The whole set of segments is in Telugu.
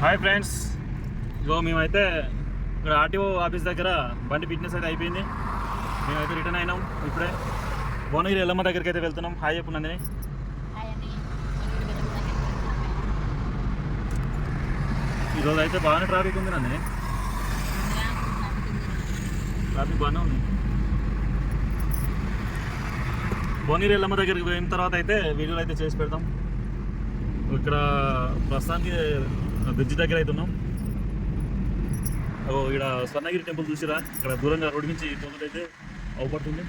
Hi friends. ఇగో మేమైతే ఇక్కడ ఆర్టీఓ ఆఫీస్ దగ్గర బండి ఫిట్నెస్ అయితే అయిపోయింది. మేమైతే రిటర్న్ అయినాం ఇప్పుడే. భువనగిరి ఎల్లమ్మ దగ్గరికి అయితే వెళ్తున్నాం. హాయ్ చెప్పు నందిని. ఈరోజు అయితే బాగానే ట్రాఫిక్ ఉంది నందిని. ట్రాఫిక్ బాగానే ఉంది. భువనగిరి ఎల్లమ్మ దగ్గరికి పోయిన తర్వాత అయితే వీడియోలు అయితే చేసి పెడతాం. ఇక్కడ ప్రస్తుతానికి బ్రిడ్జ్ దగ్గర అయితే ఉన్నాం. ఓ ఇక్కడ స్వర్ణగిరి టెంపుల్ చూసిరా? ఇక్కడ దూరంగా రోడ్డు నుంచి టెంపుల్ అయితే అవపడుతుంది.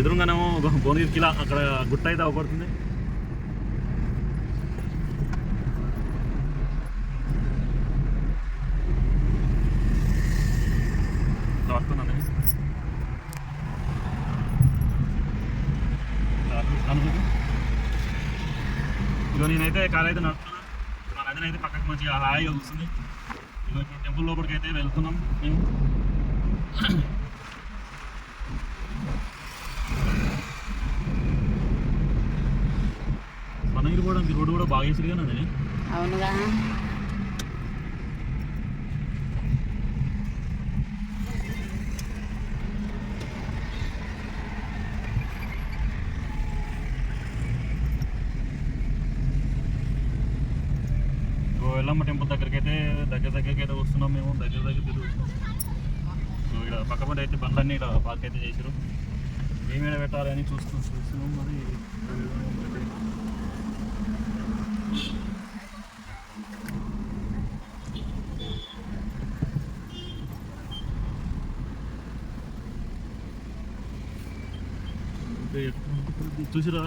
ఎదురుగానేమో భువనగిరి కిలా అక్కడ గుట్ట అయితే అవపడుతుంది. వస్తున్నాను అనుకుంటు ఇగో నేనైతే కార్ అయితే నడుపుతున్నా. మా నదిని అయితే పక్కకు మంచిగా హాయిగా కూర్చుంది ఇగో ఇప్పుడు టెంపుల్ లోపలికి అయితే వెళ్తున్నాం మేము. స్వర్ణగిరి కూడా రోడ్డు కూడా బాగా వేసిరు కానీ అది అవునుగా ఇగో ఎల్లమ్మ టెంపుల్ దగ్గరికి అయితే దగ్గర దగ్గరికి అయితే వస్తున్నాం మేము దగ్గర దగ్గర తిరుగుతున్నాం సో ఇక్కడ పక్క పంట అయితే బండ్లన్నీ ఇక్కడ పార్క్ అయితే చేసారు ఏమేడ పెట్టాలని చూస్తూ చూస్తున్నాం మరి. చూసిరా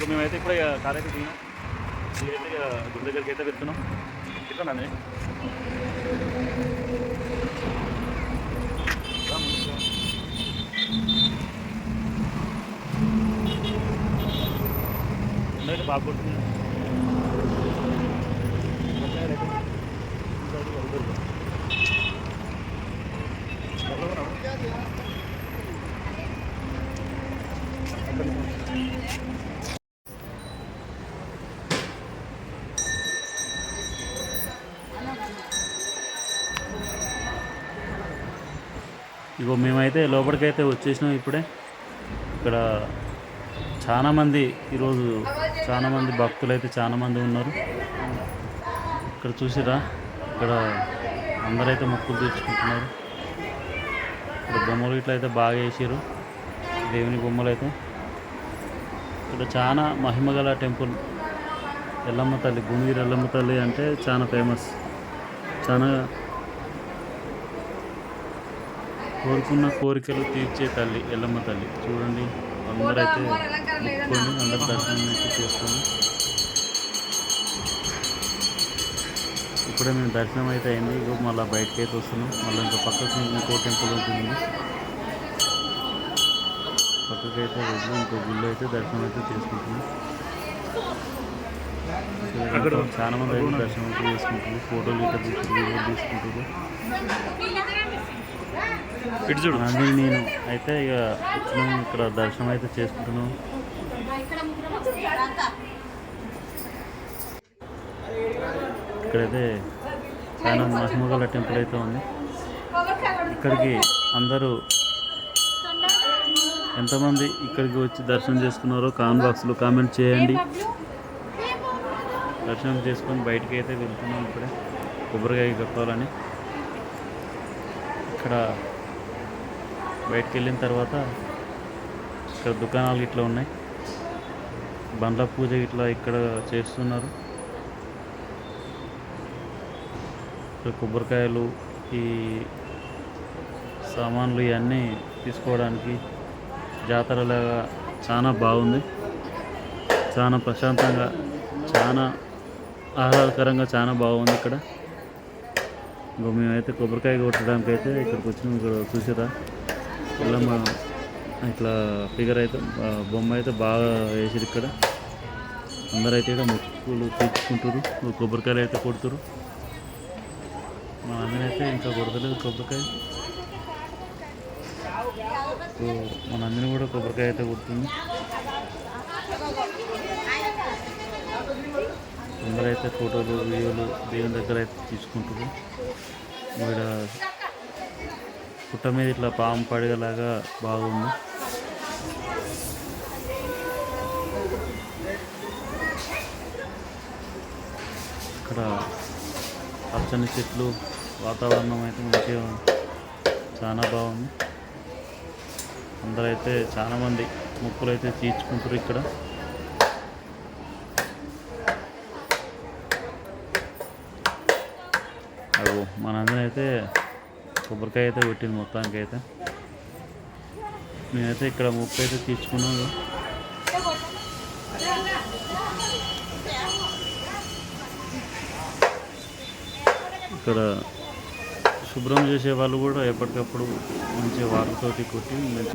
మేమైతే ఇప్పుడు ఇక కార్ అయితే దిగినాం ఇదైతే ఇక గుడి దగ్గరికి అయితే వెళ్తున్నాం ఇట్లా నాన్న అయితే బాగా కొడుతుంది ఇగో మేమైతే లోపలికైతే వచ్చేసినాం ఇప్పుడే. ఇక్కడ చాలామంది ఈరోజు చాలామంది భక్తులు అయితే చాలామంది ఉన్నారు. ఇక్కడ చూసిరా ఇక్కడ అందరైతే మొక్కులు తీర్చుకుంటున్నారు. ఇక్కడ బొమ్మలు ఇట్లా అయితే బాగా వేసారు దేవుని బొమ్మలు అయితే ఇక్కడ చాలా మహిమగల టెంపుల్. ఎల్లమ్మ తల్లి భువనగిరి ఎల్లమ్మ తల్లి అంటే చాలా ఫేమస్. చాలా కోరుకున్న కోరికలు తీర్చే తల్లి ఎల్లమ్మ తల్లి. చూడండి అందరైతే మొక్కుకొని అందరు దర్శనం అయితే చేసుకొని ఇప్పుడే మేము దర్శనం అయితే అయింది. ఇగో మళ్ళీ బయటకి అయితే వస్తున్నాం. మళ్ళీ ఇంకా పక్కకు ఇంకో టెంపుల్ ఉంటుంది. పక్కకి అయితే వెళ్ళి ఇంకో గుళ్ళు అయితే దర్శనం అయితే చేసుకుంటున్నాం. అక్కడ చాలా మంది అయితే దర్శనం అయితే చేసుకుంటున్నారు. ఫోటోలు ఇట్లా తీసుకుంటారు తీసుకుంటారు. అది నేను అయితే ఇక వచ్చినాం ఇక్కడ దర్శనం అయితే చేసుకుంటున్నాం. ఇక్కడైతే చాలా మహిమగల టెంపుల్ అయితే ఉంది. ఇక్కడికి అందరూ ఎంతమంది ఇక్కడికి వచ్చి దర్శనం చేసుకున్నారో కామెంట్ బాక్స్లో కామెంట్ చేయండి. దర్శనం చేసుకొని బయటికి అయితే వెళ్తున్నాం ఇప్పుడే. కొబ్బరికాయ కట్టాలని ఇక్కడ బయటికి వెళ్ళిన తర్వాత ఇక్కడ దుకాణాలు ఇట్లా ఉన్నాయి. బండ్ల పూజ ఇట్లా ఇక్కడ చేస్తున్నారు. ఇక్కడ కొబ్బరికాయలు ఈ సామాన్లు ఇవన్నీ తీసుకోవడానికి జాతరలాగా చాలా బాగుంది. చాలా ప్రశాంతంగా చాలా ఆహ్లాదకరంగా చాలా బాగుంది ఇక్కడ. ఇంకో మేమైతే కొబ్బరికాయ కొట్టడానికి అయితే ఇక్కడికి వచ్చినాం. ఇక్కడ చూసారా? ఎల్లమ్మ ఇట్లా ఫిగర్ అయితే బొమ్మ అయితే బాగా వేసారు ఇక్కడ. అందరూ అయితే ఇక్కడ మొక్కులు తీర్చుకుంటారు కొబ్బరికాయలు అయితే కొడుతురు మా అన్ననైతే ఇంకా కొడతలేదు కొబ్బరికాయ. సో మన అందరినీ కూడా కొబ్బరికాయ అయితే కొడుతుంది. అందరైతే ఫోటోలు వీడియోలు దేవుని దగ్గర అయితే తీసుకుంటారు ఇక్కడ పుట్ట మీద ఇట్లా పాము పడగలాగా బాగుంది. ఇక్కడ పచ్చని చెట్లు వాతావరణం అయితే మంచిగా చాలా బాగుంది. అందరైతే చాలా మంది అయితే తీర్చుకుంటారు ఇక్కడ. అవు మనందరం అయితే కొబ్బరికాయ అయితే పెట్టింది మొత్తానికి అయితే నేనైతే ఇక్కడ ముప్పై అయితే తీసుకున్నాను. ఇక్కడ శుభ్రం చేసే వాళ్ళు కూడా ఎప్పటికప్పుడు మంచి వాటర్తోటి కొట్టి మంచి